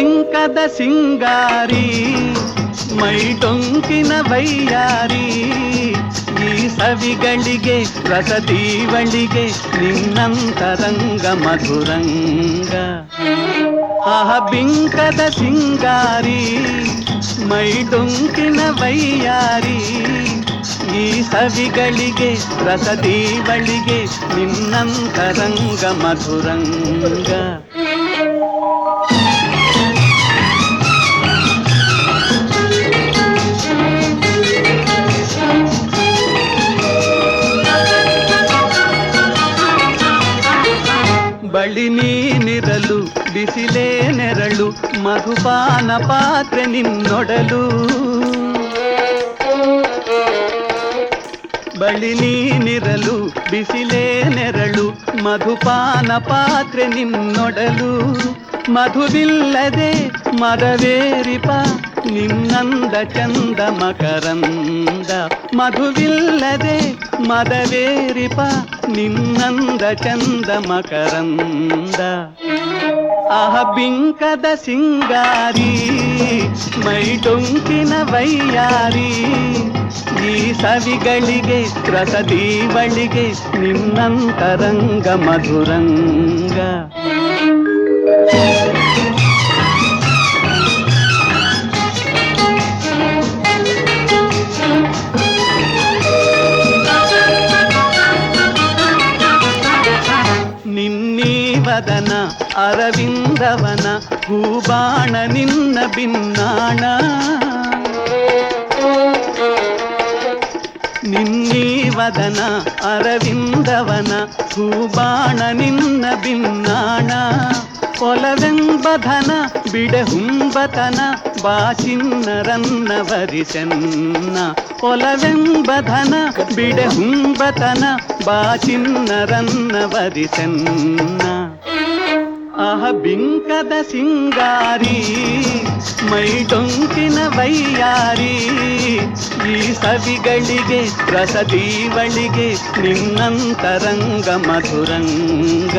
ಬಿಂಕದ ಸಿಂಗಾರಿ ಮೈ ಡೊಂಕಿನ ವೈಯಾರಿ ಈ ಸವಿಗಳಿಗೆ ರಸದೀವಳಿಗೆ ನಿನ್ನಂತರಂಗ ಮಧುರಂಗ ಆಹ ಬಿಂಕದ ಸಿಂಗಾರಿ ಮೈ ಡೊಂಕಿನ ವೈಯಾರಿ ಈ ಸವಿಗಳಿಗೆ ರಸದೀವಳಿಗೆ ನಿನ್ನಂತರಂಗ ಮಧುರಂಗ ಬಳಿ ನೀನಿರಲು ಬಿಸಿಲೇ ನೆರಳು ಮಧುಪಾನ ಪಾತ್ರೆ ನಿನ್ನೊಡಲು ಬಳಿ ನೀನಿರಲು ಬಿಸಿಲೇ ನೆರಳು ಮಧುಪಾನ ಪಾತ್ರೆ ನಿನ್ನೊಡಲು ಮಧುವಿಲ್ಲದೆ ಮರವೇರಿಪ ನಿನ್ನಂದ ಚಂದ ಮಕರಂದ ಮಧುವಿಲ್ಲದೆ ಮದವೇರಿಪ ನಿನ್ನಂದ ಚಂದ ಮಕರಂದ ಆಹ ಬಿಂಕದ ಸಿಂಗಾರಿ ಮೈ ಡೊಂಕಿನ ವೈಯಾರಿ ಈ ಸವಿಗಳಿಗೆ ರಸದೀವಳಿಗೆ ನಿನ್ನಂತರಂಗ ಮಧುರಂಗ ವದನ ಅರವಿಂದವನ ಹೂಬಾಣ ನಿನ್ನ ಬಿನ್ನಾಣ ನಿನ್ನೀ ವದನ ಅರವಿಂದವನ ಹೂಬಾಣ ನಿನ್ನ ಬಿನ್ನಾಣ ಒಲವೆಂಬಧನ ಬಿಡಹುಂಬತನ ಬಾಚಿನ್ನರನ್ನ ವರಿಸೆನ್ನ ಒಲವೆಂಬಧನ ಬಿಡಹುಂಬತನ ಬಾಚಿನ್ನರನ್ನ ವರಿಸೆನ್ನ ಆಹ ಬಿಂಕದ ಸಿಂಗಾರಿ ಮೈ ಡೊಂಕಿನ ವೈಯಾರಿ ಈ ಸವಿಗಳಿಗೆ ರಸದೀವಳಿಗೆ ನಿನ್ನಂತರಂಗ ಮಧುರಂಗ